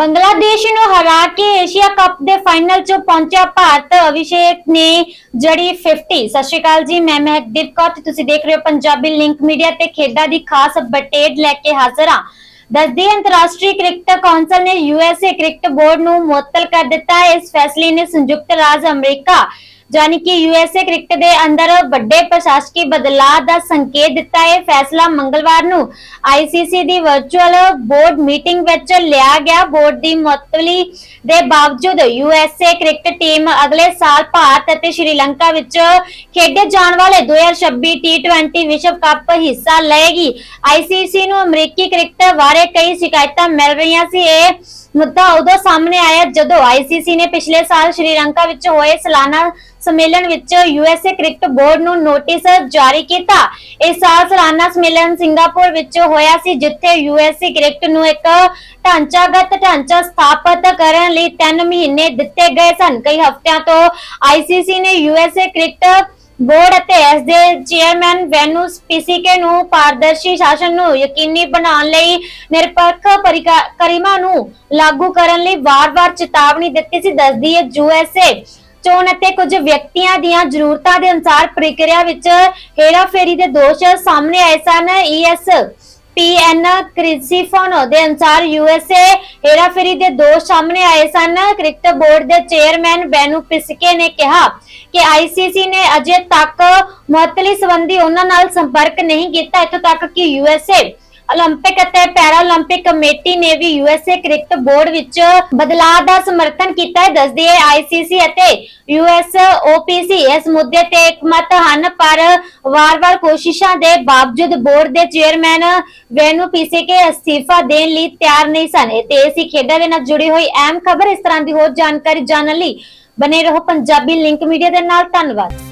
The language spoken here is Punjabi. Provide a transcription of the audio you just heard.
ਬੰਗਲਾਦੇਸ਼ ਨੂੰ ਹਰਾ ਕੇ ਏਸ਼ੀਆ ਕੱਪ ਦੇ ਫਾਈਨਲ 'ਚ ਪਹੁੰਚਿਆ ਭਾਰਤ। ਅਭਿਸ਼ੇਕ ਨੇ ਜੜੀ 50 ਸਤਿ ਸ਼੍ਰੀ ਅਕਾਲ ਜੀ, ਮੈਂ ਮਹਿਕਦੀਪ ਕੌਰ ਤੇ ਤੁਸੀਂ ਦੇਖ ਰਹੇ ਹੋ ਪੰਜਾਬੀ ਲਿੰਕ ਮੀਡੀਆ ਤੇ ਖੇਡਾਂ ਦੀ ਖਾਸ ਅਪਡੇਟ ਲੈ ਕੇ ਹਾਜ਼ਰ ਹਾਂ। ਦੱਸਦੀ ਅੰਤਰਰਾਸ਼ਟਰੀ ਕ੍ਰਿਕਟ ਕੌਂਸਲ ਨੇ ਯੂਐਸਏ ਕ੍ਰਿਕਟ ਬੋਰਡ ਨੂੰ ਮੁਅੱਤਲ ਕਰ ਦਿੱਤਾ। ਇਸ ਫੈਸਲੇ ਨੇ ਸੰਯੁਕਤ ਰਾਜ ਅਮਰੀਕਾ ਜਾਨੀ ਕਿ ਯੂਐਸਏ ਕ੍ਰਿਕਟ ਦੇ ਅੰਦਰ ਵੱਡੇ ਪ੍ਰਸ਼ਾਸਕੀ ਬਦਲਾਅ ਦਾ ਸੰਕੇਤ ਦਿੱਤਾ ਹੈ ਫੈਸਲਾ ਮੰਗਲਵਾਰ ਨੂੰ ਆਈਸੀਸੀ ਦੀ ਵਰਚੁਅਲ ਬੋਰਡ ਮੀਟਿੰਗ ਵਿੱਚ ਲਿਆ ਗਿਆ। ਬੋਰਡ ਦੀ ਮੁਅੱਤਲੀ ਦੇ ਬਾਵਜੂਦ ਯੂਐਸਏ ਕ੍ਰਿਕਟ ਟੀਮ ਅਗਲੇ ਸਾਲ ਭਾਰਤ ਅਤੇ ਸ਼੍ਰੀਲੰਕਾ ਵਿੱਚ ਖੇਡੇ ਜਾਣ ਵਾਲੇ 2026 ਟੀ20 ਵਿਸ਼ਵ ਕੱਪ ਹਿੱਸਾ ਲਏਗੀ। ਆਈਸੀਸੀ ਨੂੰ ਅਮਰੀਕੀ ਕ੍ਰਿਕਟ ਬਾਰੇ ਕਈ ਸ਼ਿਕਾਇਤਾਂ ਮਿਲ ਰਹੀਆਂ ਸੀ। ਇਹ ਮੁੱਦਾ ਉਦੋਂ ਸਾਹਮਣੇ ਆਇਆ ਜਦੋਂ ਆਈਸੀਸੀ ਨੇ ਪਿਛਲੇ ਸਾਲ ਸ਼੍ਰੀਲੰਕਾ ਵਿੱਚ ਹੋਏ ਸਾਲਾਨਾ ਸੰਮੇਲਨ ਵਿੱਚ ਯੂਐਸਏ ਕ੍ਰਿਕਟ ਬੋਰਡ ਨੂੰ ਨੋਟਿਸ ਜਾਰੀ ਕੀਤਾ। ਇਸ ਸਾਲ ਸਾਲਾਨਾ ਸੰਮੇਲਨ ਸਿੰਗਾਪੁਰ ਵਿੱਚ ਹੋਇਆ ਸੀ, ਜਿੱਥੇ ਯੂਐਸਏ ਕ੍ਰਿਕਟ ਨੂੰ ਇੱਕ ਢਾਂਚਾਗਤ ਢਾਂਚਾ ਸਥਾਪਿਤ ਕਰਨ ਲਈ 3 ਮਹੀਨੇ ਦਿੱਤੇ ਗਏ ਸਨ। ਕਈ ਹਫ਼ਤਿਆਂ ਤੋਂ ਆਈਸੀਸੀ ਨੇ ਯੂਐਸਏ ਕ੍ਰਿਕਟ ਬੋਰਡ ਅਤੇ ਇਸ ਦੇ ਚੇਅਰਮੈਨ ਵੈਨੂਸ ਪੀਸੀਕੇ ਨੂੰ ਪਾਰਦਰਸ਼ੀ ਸ਼ਾਸਨ ਨੂੰ ਯਕੀਨੀ ਬਣਾਉਣ ਲਈ ਨਿਰਪੱਖ ਪਰਿਕਰਮਾ ਨੂੰ ਲਾਗੂ ਕਰਨ ਲਈ ਵਾਰ-ਵਾਰ ਚੇਤਾਵਨੀ ਦਿੱਤੀ ਸੀ, ਦੱਸਦੀ ਹੈ ਯੂਐਸਏ ਚੋਣ ਅਤੇ ਕੁਝ ਵਿਅਕਤੀਆਂ ਦੀਆਂ ਜ਼ਰੂਰਤਾਂ ਦੇ ਅਨੁਸਾਰ ਪ੍ਰਕਿਰਿਆ ਵਿੱਚ ਹੇਰਾਫੇਰੀ ਦੇ ਦੋਸ਼ ਸਾਹਮਣੇ ਆਏ ਸਨ। ਈਐਸ ਪੀਐਨ ਕ੍ਰਿਸੀਫੋਨੋ ਦੇ ਅਨੁਸਾਰ ਯੂਐਸਏ ਹੇਰਾਫੇਰੀ ਦੇ ਦੋਸ਼ ਸਾਹਮਣੇ ਆਏ ਸਨ। ਕ੍ਰਿਕਟ ਬੋਰਡ ਦੇ ਚੇਅਰਮੈਨ ਬੈਨੂ ਪਿਸਕੇ ਨੇ ਕਿਹਾ ਕਿ ਆਈਸੀਸੀ ਨੇ ਅਜੇ ਤੱਕ ਮੁਅਤਲੀ ਸੰਬੰਧੀ ਉਹਨਾਂ ਨਾਲ ਸੰਪਰਕ ਨਹੀਂ ਕੀਤਾ। ਇੱਥੋਂ ਤੱਕ ਕਿ ਯੂਐਸਏ 올림픽 ਅਤੇ ਪੈਰਾਲੰਪਿਕ ਕਮੇਟੀ ਨੇ ਵੀ ਯੂਐਸਏ ਕ੍ਰਿਕਟ ਬੋਰਡ ਵਿੱਚ ਬਦਲਾਅ ਦਾ ਸਮਰਥਨ ਕੀਤਾ ਹੈ ਦੱਸਦੀ ਹੈ ਆਈਸੀਸੀ ਅਤੇ ਯੂਐਸ ਓਪੀਸੀ ਇਸ ਮੁੱਦੇ ਤੇ ਇਕਮਤ ਹਨ ਪਰ ਵਾਰ-ਵਾਰ ਕੋਸ਼ਿਸ਼ਾਂ ਦੇ ਬਾਵਜੂਦ ਬੋਰਡ ਦੇ ਚੇਅਰਮੈਨ ਵੈਨੂ ਪੀਸੀਕੇ ਅਸਤੀਫਾ ਦੇਣ ਲਈ ਤਿਆਰ ਨਹੀਂ ਸਨ ਇਹ ਤੇ ਅਸੀਂ ਖੇਡਾਂ ਦੇ ਨਾਲ ਜੁੜੀ ਹੋਈ ਅਹਿਮ ਖਬਰ ਇਸ ਤਰ੍ਹਾਂ ਦੀ ਹੋਰ ਜਾਣਕਾਰੀ ਜਾਣਨ ਲਈ ਬਨੇ ਰਹੋ ਪੰਜਾਬੀ ਲਿੰਕ ਮੀਡੀਆ ਦੇ ਨਾਲ ਧੰਨਵਾਦ